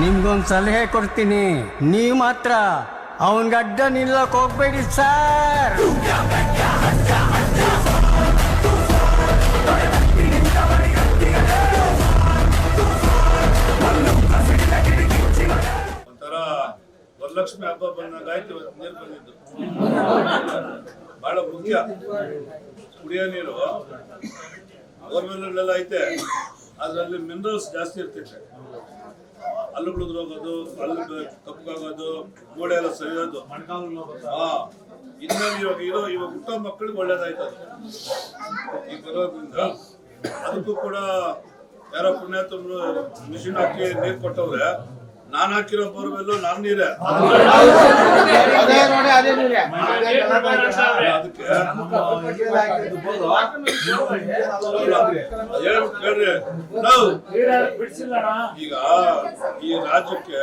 ನಿಮ್ಗೊಂದು ಸಲಹೆ ಕೊಡ್ತೀನಿ. ನೀವು ಮಾತ್ರ ಅವನ್ ಗಡ್ಡ ನಿಲ್ಲಕ್ ಹೋಗ್ಬೇಡಿ ಸರ್. ಒಂಥರ ವರಲಕ್ಷ್ಮಿ ಹಬ್ಬ ಬಂದಾಗ ಆಯ್ತು ನೀರು ಬಂದಿದ್ದು. ಬಹಳ ಮುಖ್ಯ. ಕುಡಿಯೋ ನೀರು. ಬೋರ್ವೆಲ್ಲೆಲ್ಲ ಐತೆ. ಅದರಲ್ಲಿ ಮಿನರಲ್ಸ್ ಜಾಸ್ತಿ ಇರ್ತೈತೆ. ಹಲ್ಲುಗಳು ಹೋಗೋದು ಹಲ್ಲು ಕಪ್ಪಗಾಗೋದು ಗೋಡೆ ಎಲ್ಲ ಸರಿಯೋದು ಇನ್ನೊಂದು ಇವಾಗ ಇದು ಇವಾಗ ಹುಟ್ಟ ಮಕ್ಕಳಿಗೆ ಒಳ್ಳೇದಾಯ್ತು. ಈಗ ಬರೋದ್ರಿಂದ ಅದಕ್ಕೂ ಕೂಡ ಯಾರೋ ಪುಣ್ಯಾತ್ಮ ಮಿಷಿನ್ ಹಾಕಿ ನೀರು ಕೊಟ್ಟವ್ರೆ ನಾನ್ ಹಾಕಿರೋ ಬೋರ್ವೆಲ್ಲು ನಾನು ನೀರೇ. ನಾವು ಈಗ ಈ ರಾಜ್ಯಕ್ಕೆ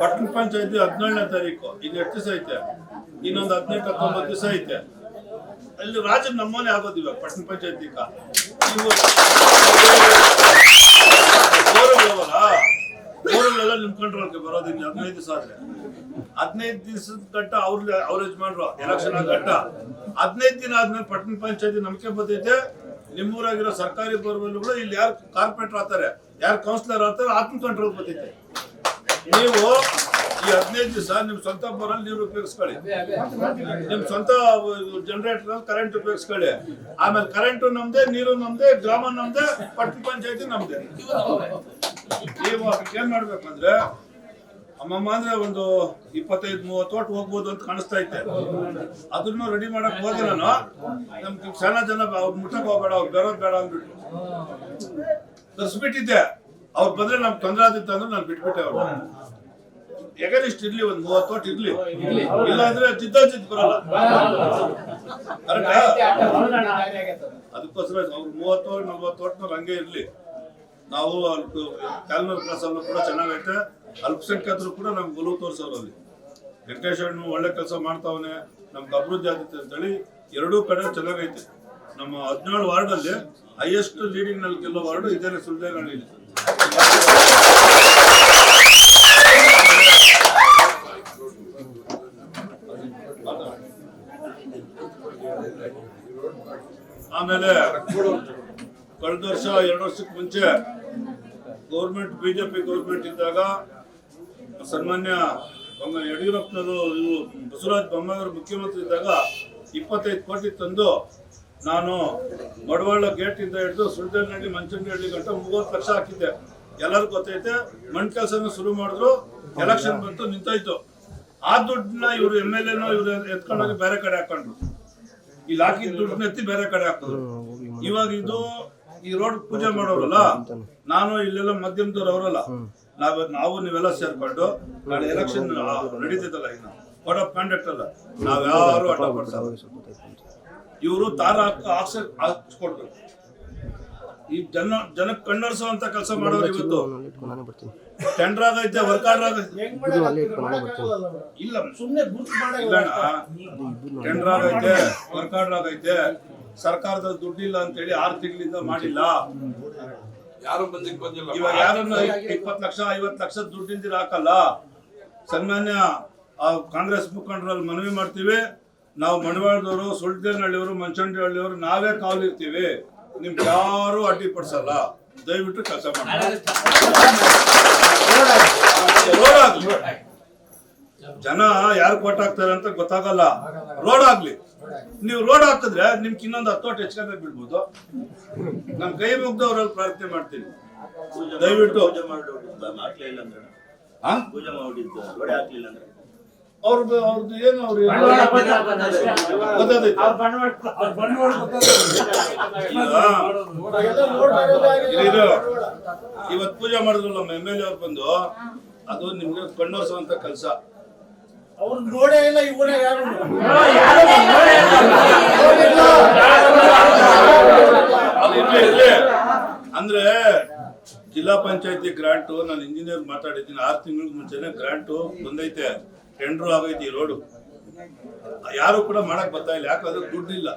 ಪಟ್ಟಣ ಪಂಚಾಯತಿ ಹದಿನೇಳನೇ ತಾರೀಕು ಇನ್ನು ಎಷ್ಟು ದಿವಸ ಐತೆ? ಇನ್ನೊಂದು ಹದಿನೆಂಟು, ಹತ್ತೊಂಬತ್ತು ದಿವಸ ಐತೆ. ಅಲ್ಲಿ ರಾಜ ನಮ್ಮನೆ ಆಗೋದು ಇವಾಗ, ಪಟ್ಟಣ ಪಂಚಾಯತಿ ಊರಲ್ಲೆಲ್ಲ ನಿಮ್ ಕಂಟ್ರೋಲ್ಗೆ ಬರೋದಿಲ್ಲ ಹದಿನೈದು ದಿವಸ ಆದ್ರೆ. ಹದಿನೈದು ದಿವಸದ ಗಂಟ ಅವ್ರ ಅವ್ರ ಯಜಮಾನ್ರು ಎಲೆಕ್ಷನ್ ಆಗ ಗಂಟ. ಹದಿನೈದು ದಿನ ಆದ್ಮೇಲೆ ಪಟ್ಟಣ ಪಂಚಾಯತಿ ನಂಬಿಕೆ ಬರ್ತೈತೆ ನಿಮ್ಮೂರಾಗಿರೋ ಸರ್ಕಾರಿ ಬೋರ್ವೆಲ್ಗಳು, ಇಲ್ಲಿ ಯಾರು ಕಾರ್ಪೊರೇಟರ್ ಆತಾರೆ ಯಾರು ಕೌನ್ಸಿಲರ್ ಆತಾರೆ ಆತ್ಮ ಕಂಟ್ರೋಲ್ ಬರ್ತೈತೆ ನೀವು ಈ ಹದಿನೈದು ದಿವಸ ನಿಮ್ ಸ್ವಂತ ಬೋರಲ್ಲಿ ನೀರು ಉಪಯೋಗಿಸ್ಕೊಳ್ಳಿ. ನಿಮ್ ಸ್ವಂತ ಜನರೇಟರ್ ಕರೆಂಟ್ ಉಪಯೋಗಿಸ್ಕೊಳ್ಳಿ. ಆಮೇಲೆ ಕರೆಂಟ್ ನಮ್ದೇ ನೀರು ನಮ್ದೇ ಗ್ರಾಮ ನಮ್ದೇ ಪಟ್ಟಣ ಪಂಚಾಯತಿ ನಮ್ದೇ. ನೀವು ಅದಕ್ಕೆ ಏನ್ ಮಾಡ್ಬೇಕಂದ್ರೆ ಅಮ್ಮಮ್ಮ ಅಂದ್ರೆ ಒಂದು ಇಪ್ಪತ್ತೈದು ಮೂವತ್ತು ತೋಟ ಹೋಗ್ಬೋದು ಅಂತ ಕಾಣಿಸ್ತಾ ಐತೆ ಅದನ್ನು ರೆಡಿ ಮಾಡಕ್ ಹೋದೆ ನಾನು. ನಮ್ಗೆ ಚೆನ್ನಾ ಜನ ಅವ್ರು ಮುಟ್ಟಕ್ ಹೋಗ್ಬೇಡ ಅವ್ರು ಬೇರೋದ್ ಬೇಡ ಅಂದ್ಬಿಟ್ಟು. ತರ್ಸ್ಬಿಟ್ಟಿದ್ದೆ. ಅವ್ರು ಬಂದ್ರೆ ನಮ್ಗೆ ತೊಂದ್ರೆ ಆದಿತ್ತು ಅಂದ್ರೆ ನಾನು ಬಿಟ್ಬಿಟ್ಟೆ ಅವ್ರು ಎಗರಿಸ್ಟ್ ಇರ್ಲಿ ಒಂದ್ ಮೂವತ್ತು ತೋಟ ಇರ್ಲಿ. ಇಲ್ಲ ಅಂದ್ರೆ ಚಿದ್ದ ಬರಲ್ಲ? ಅದಕ್ಕೋಸ್ಕರ ಅವ್ರು ಮೂವತ್ತು ನಲ್ವತ್ತು ತೋಟನವ್ರು ಹಂಗೆ ಇರ್ಲಿ. ನಾವು ಅಲ್ಲಿ ಕ್ಯಾಲ್ಮರ್ ಕ್ಲಾಸ್ ಅಲ್ಲೂ ಕೂಡ ಚೆನ್ನಾಗೈತೆ. ಅಲ್ಪಸಂಖ್ಯಾತರು ಕೂಡ ನಮ್ಗೆ ಒಲವು ತೋರಿಸೋರು ಅಲ್ಲಿ. ವೆಂಕಟೇಶ್ ಒಳ್ಳೆ ಕೆಲಸ ಮಾಡ್ತಾವನೆ. ನಮ್ಗೆ ಅಭಿವೃದ್ಧಿ ಆಗುತ್ತೆ ಅಂತೇಳಿ ಎರಡೂ ಕಡೆ ಚೆನ್ನಾಗೈತೆ. ನಮ್ಮ ಹದಿನೇಳು ವಾರ್ಡಲ್ಲಿ ಹೈಯೆಸ್ಟ್ ಲೀಡಿಂಗ್ನಲ್ಲಿ ಗೆಲ್ಲೋ ವಾರ್ಡು ಇದೇನೆ ಸುಳ್ದೇನಹಳ್ಳಿ ಆಮೇಲೆ ಕಳೆದ ವರ್ಷ, ಎರಡು ವರ್ಷಕ್ಕೆ ಮುಂಚೆ ಗೌರ್ಮೆಂಟ್, ಬಿಜೆಪಿ ಗೌರ್ಮೆಂಟ್ ಇದ್ದಾಗ ಸನ್ಮಾನ್ಯ ಯಡಿಯೂರಪ್ಪನವರು, ಇವರು ಬಸವರಾಜ್ ಬೊಮ್ಮಾಯಿಯವರು ಮುಖ್ಯಮಂತ್ರಿ ಇದ್ದಾಗ ಇಪ್ಪತ್ತೈದು ಕೋಟಿ ತಂದು ನಾನು ಮಡವಾಳ ಗೇಟ್ ಇಂದ ಹಿಡಿದು ಸುಳ್ದನಹಳ್ಳಿ ಮಂಚನಹಳ್ಳಿ ಗಂಟ ಮೂವತ್ತು ಲಕ್ಷ ಹಾಕಿದ್ದೆ. ಎಲ್ಲರಿಗೂ ಗೊತ್ತೈತೆ ಮಣ್ ಕೆಲಸನ ಶುರು ಮಾಡಿದ್ರು, ಎಲೆಕ್ಷನ್ ಬಂತು, ನಿಂತೋಯ್ತು. ಆ ದುಡ್ಡನ್ನ ಇವರು ಎಂ ಎಲ್ ಎನೋ ಇವರು ಎತ್ಕೊಂಡೋಗಿ ಬೇರೆ ಕಡೆ ಹಾಕೊಂಡ್ರು. ಇಲ್ಲಿ ಹಾಕಿದ ದುಡ್ಡನ್ನ ಎತ್ತಿ ಬೇರೆ ಕಡೆ ಹಾಕಿದ್ರು ಇವಾಗ ಇದು ಈ ರೋಡ್ ಪೂಜೆ ಮಾಡೋರಲ್ಲ ನಾನು ಇಲ್ಲೆಲ್ಲ ಮಧ್ಯಮದವ್ರು ಅವರಲ್ಲ. ನಾವ್ ನಾವು ನೀವೆಲ್ಲ ಸೇರ್ಕೊಂಡು ನಾಳೆ ಎಲೆಕ್ಷನ್ ನಡೀತೈತಲ್ಲ ಇನ್ನು. ಕೋಡ್ ಆಫ್ ಕಾಂಡಕ್ಟ್ ಅಲ್ಲ. ನಾವ್ಯಾರು ಅಡ್ಡ ಪಡಿಸಲ್ಲ ಇವರು ತಾರ ಹಾಕ ಹಾಕ್ಸ ಹಾಕ್ಸ್ಕೊಡ್ಬೇಕು. ಈ ಜನ ಜನಕ್ಕೆ ಕಣ್ಣರ್ಸೋ ಅಂತ ಕೆಲಸ ಮಾಡೋರು ಇವತ್ತು. ನಾನೇ ಬರ್ತೀನಿ ಟೆಂಡರ್ ಆಗೈತೆ ವರ್ಕ್ ಆರ್ಡರ್ ಆಗೈತೆ. ಇದು ಅಲ್ಲೇ ಇಟ್ಕೊಂಡು ನಾನೇ ಬರ್ತೀನಿ ಇಲ್ಲ ಸುಮ್ಮನೆ ಟೆಂಡರ್ ಆಗೈತೆ ವರ್ಕ್ ಆರ್ಡರ್ ಆಗೈತೆ. ಸರ್ಕಾರದ ದುಡ್ಡಿಲ್ಲ ಅಂತೇಳಿ ಆರು ತಿಂಗಳಿಂದ ಮಾಡಿಲ್ಲ. ಯಾರು ಬಂದಿಲ್ಲ? ಇವಾಗ ಯಾರನ್ನ ಇಪ್ಪತ್ತು ಲಕ್ಷ ಐವತ್ತು ಲಕ್ಷ ದುಡ್ಡಿಂದ ಹಾಕಲ್ಲ? ಸನ್ಮಾನ್ಯ ಆ ಕಾಂಗ್ರೆಸ್ ಮುಖಂಡರಲ್ಲಿ ಮನವಿ ಮಾಡ್ತೀವಿ. ನಾವು ಮಣವಾಳದವರು ಸುಳ್ದೇನಹಳ್ಳಿಯವರು ಮಂಚಂಡಿಹಳ್ಳಿಯವರು ನಾವೇ ಕಾವಲಿರ್ತೀವಿ. ನಿಮ್ಗೆ ಯಾರು ಅಡ್ಡಿಪಡಿಸಲ್ಲ ದಯವಿಟ್ಟು ಕೆಲಸ ಮಾಡಿ. ರೋಡ್ ಆಗ್ಲಿ. ಜನ ಯಾರು ಕೊಟ್ಟ ಹಾಕ್ತಾರೆ ಅಂತ ಗೊತ್ತಾಗಲ್ಲ. ರೋಡ್ ಆಗ್ಲಿ. ನೀವು ರೋಡ್ ಹಾಕಿದ್ರೆ ನಿಮ್ಗೆ ಇನ್ನೊಂದು ಹತ್ತು ತೋಟ ಹೆಚ್ಚಿಗೆ ಬಿಡ್ಬೋದು. ನಮ್ ಕೈ ಮುಗ್ದವ್ರಲ್ಲಿ ಪ್ರಾರ್ಥನೆ ಮಾಡ್ತೀನಿ. ದಯವಿಟ್ಟು. ಪೂಜೆ ಮಾಡಿ? ಪೂಜೆ ಮಾಡಿದ್ದು ರೋಡ್ ಹಾಕ್ಲಿಲ್ಲ ಅಂದ್ರೆ. ಅವ್ರದ್ದು ಅವ್ರದ್ದು ಏನು ಅವ್ರು ಗೊತ್ತಾದೈತೆ ಇದು ಇವತ್ತು ಪೂಜೆ ಮಾಡಿದ್ರು ನಮ್ಮ ಎಂ ಎಲ್ ಎ ಅವ್ರು ಬಂದು ಅದು ನಿಮ್ಗೆ ಕಣ್ಣೋರ್ಸುವಂತ ಕೆಲಸ. ಅವ್ರು ನೋಡೇ ಇಲ್ಲ ಇವನೇ ಯಾರು ಅಂದ್ರೆ ಜಿಲ್ಲಾ ಪಂಚಾಯತಿ ಗ್ರಾಂಟು, ನಾನು ಇಂಜಿನಿಯರ್ ಮಾತಾಡಿದ್ದೀನಿ. ಆರು ತಿಂಗಳ ಮುಂಚೆನೆ ಗ್ರಾಂಟು ಬಂದೈತೆ. ಟೆಂಡರ್ ಆಗೈತಿ ಈ ರೋಡು. ಯಾರು ಕೂಡ ಮಾಡಕ್ ಬರ್ತಾ ಇಲ್ಲ. ಯಾಕಂದ್ರೆ ದುಡ್ಡಿಲ್ಲ.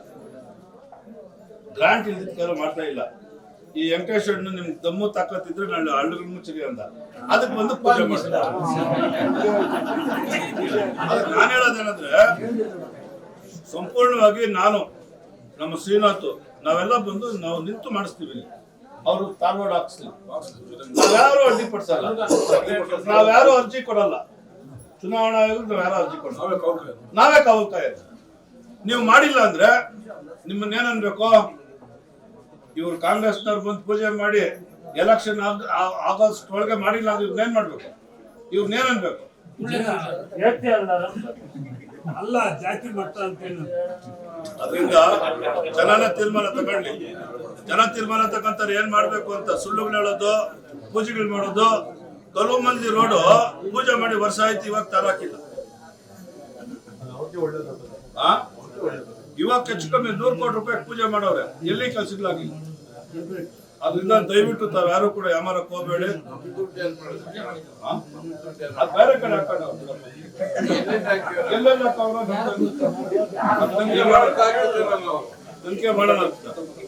ಗ್ರಾಂಟ್ ಇಲ್ದಿದ್ದ ಮಾಡ್ತಾ ಇಲ್ಲ. ಈ ವೆಂಕಟೇಶ್ ಹಣ್ಣು ನಿಮ್ಗೆ ದಮ್ಮು ತಾಕತ್ತಿದ್ರೆ ನಾನು ಹಳ್ಳಿಗಳ ಮುಚ್ಚಿಗೆ ಅಂತ ಅದಕ್ಕೆ ಬಂದು ಪೂಜೆ ಮಾಡ್ತಾರೆ ನಾನು ಹೇಳೋದೇನಂದ್ರೆ, ಸಂಪೂರ್ಣವಾಗಿ ನಾನು, ನಮ್ಮ ಶ್ರೀನಾಥ್, ನಾವೆಲ್ಲ ಬಂದು ನಾವು ನಿಂತು ಮಾಡಿಸ್ತೀವಿ ಇಲ್ಲಿ. ಅವರು ತಾರ್ವಾಡ ಹಾಕ್ಸ್ಲಿ ನಾವ್ಯಾರು ಅಡ್ಡಿ ಪಡಿಸಲ್ಲ ನಾವ್ಯಾರು ಅರ್ಜಿ ಕೊಡಲ್ಲ. ಚುನಾವಣಾ ಆಯೋಗ ನಾವ್ಯಾರು ಅರ್ಜಿ ಕೊಡಲ್ಲ. ನಾವೇ ಕಾವಲ್ ಕಾಯೋದು ನೀವು ಮಾಡಿಲ್ಲ ಅಂದ್ರೆ ನಿಮ್ಮನ್ನ ಏನನ್ಬೇಕು? ಇವ್ರು ಕಾಂಗ್ರೆಸ್ನವ್ರು ಬಂದು ಪೂಜೆ ಮಾಡಿ ಎಲೆಕ್ಷನ್ ಆಗಸ್ಟ್ ಒಳಗೆ ಮಾಡಿಲ್ಲ ಅಂದ್ರೆ ಇವ್ರನ್ನೇನ್ ಮಾಡ್ಬೇಕು? ಇವ್ರನ್ನೇನ್ ಅನ್ಬೇಕು? ಅಲ್ಲ, ಜಾತಿ ಮತ ಹೇಳಿ ಅದರಿಂದ ಜನನ ತೀರ್ಮಾನ ತಗೊಳ್ಳಿ. ಜನ ತೀರ್ಮಾನ ತಗೊಂತಾರೆ ಏನ್ ಮಾಡ್ಬೇಕು ಅಂತ ಸುಳ್ಳುಗಳು ಹೇಳೋದು, ಪೂಜೆಗಳು ಮಾಡೋದು, ಕೆಲವು ಮಂದಿ ರೋಡು ಪೂಜೆ ಮಾಡಿ ವರ್ಷ ಆಯ್ತು, ಇವಾಗ ತರಾಕಿಲ್ಲ? ಇವಾಗ ಹೆಚ್ಚು ಕಮ್ಮಿ ನೂರು ಕೋಟಿ ರೂಪಾಯಿ ಪೂಜೆ ಮಾಡೋರೆ. ಎಲ್ಲಿ ಕೆಲ್ಸಗಳಾಗಿಲ್ಲ ಅದರಿಂದ ದಯವಿಟ್ಟು ತಾವ್ ಯಾರು ಕೂಡ ಯಾಮಾರಕ್ಕೆ ಹೋಗ್ಬೇಡಿ? ಅದ್ ಬೇರೆ ಕಡೆ ಹಾಕೋಣ ಎಲ್ಲೆಲ್ಲ? ತನಿಖೆ ಮಾಡೋಣ ಅಂತ. ತನಿಖೆ ಮಾಡೋಣ ಅಂತ